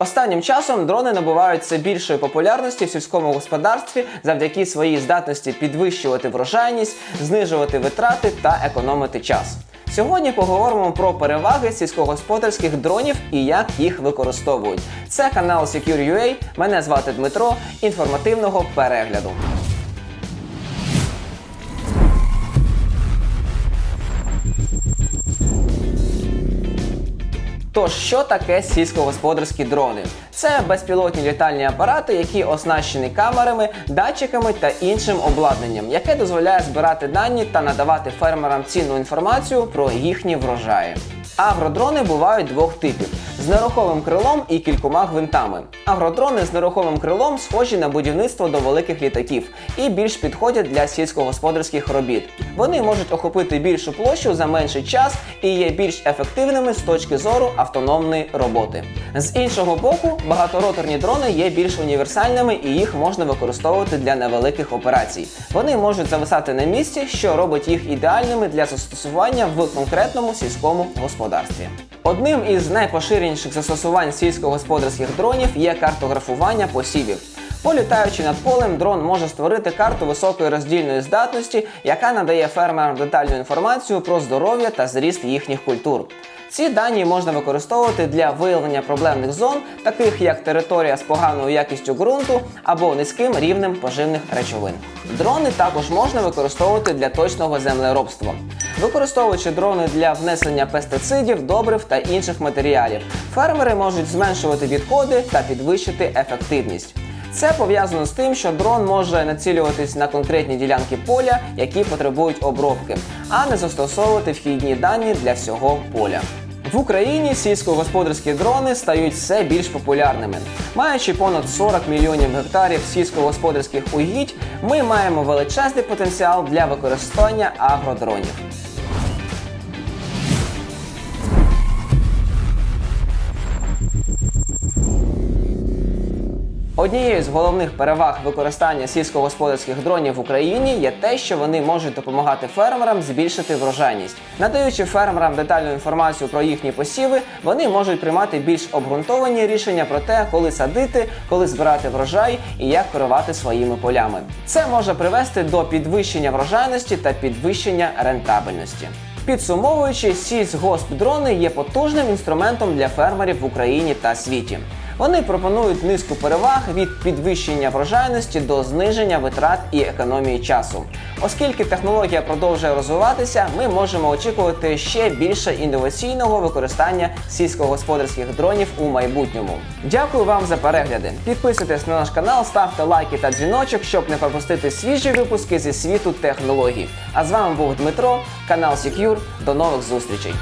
Останнім часом дрони набувають все більшої популярності в сільському господарстві завдяки своїй здатності підвищувати врожайність, знижувати витрати та економити час. Сьогодні поговоримо про переваги сільськогосподарських дронів і як їх використовують. Це канал Secure.ua, Мене звати Дмитро. Інформативного перегляду. Тож, що таке сільськогосподарські дрони? Це безпілотні літальні апарати, які оснащені камерами, датчиками та іншим обладнанням, яке дозволяє збирати дані та надавати фермерам цінну інформацію про їхні врожаї. Агродрони бувають двох типів: з нерухомим крилом і кількома гвинтами. Агродрони з нерухомим крилом схожі на будівництво до великих літаків і більш підходять для сільськогосподарських робіт. Вони можуть охопити більшу площу за менший час і є більш ефективними з точки зору автономної роботи. З іншого боку, багатороторні дрони є більш універсальними і їх можна використовувати для невеликих операцій. Вони можуть зависати на місці, що робить їх ідеальними для застосування в конкретному сільському господарстві. Одним із найпоширеніших застосувань сільськогосподарських дронів є картографування посівів. Політаючи над полем, дрон може створити карту високої роздільної здатності, яка надає фермерам детальну інформацію про здоров'я та зріст їхніх культур. Ці дані можна використовувати для виявлення проблемних зон, таких як територія з поганою якістю ґрунту або низьким рівнем поживних речовин. Дрони також можна використовувати для точного землеробства. Використовуючи дрони для внесення пестицидів, добрив та інших матеріалів, фермери можуть зменшувати відходи та підвищити ефективність. Це пов'язано з тим, що дрон може націлюватись на конкретні ділянки поля, які потребують обробки, а не застосовувати вхідні дані для всього поля. В Україні сільськогосподарські дрони стають все більш популярними. Маючи понад 40 мільйонів гектарів сільськогосподарських угідь, ми маємо величезний потенціал для використання агродронів. Однією з головних переваг використання сільськогосподарських дронів в Україні є те, що вони можуть допомагати фермерам збільшити врожайність. Надаючи фермерам детальну інформацію про їхні посіви, вони можуть приймати більш обґрунтовані рішення про те, коли садити, коли збирати врожай і як керувати своїми полями. Це може привести до підвищення врожайності та підвищення рентабельності. Підсумовуючи, сільськгоспдрони є потужним інструментом для фермерів в Україні та світі. Вони пропонують низку переваг від підвищення врожайності до зниження витрат і економії часу. Оскільки технологія продовжує розвиватися, ми можемо очікувати ще більше інноваційного використання сільськогосподарських дронів у майбутньому. Дякую вам за перегляди. Підписуйтесь на наш канал, ставте лайки та дзвіночок, щоб не пропустити свіжі випуски зі світу технологій. А з вами був Дмитро, канал Secure. До нових зустрічей.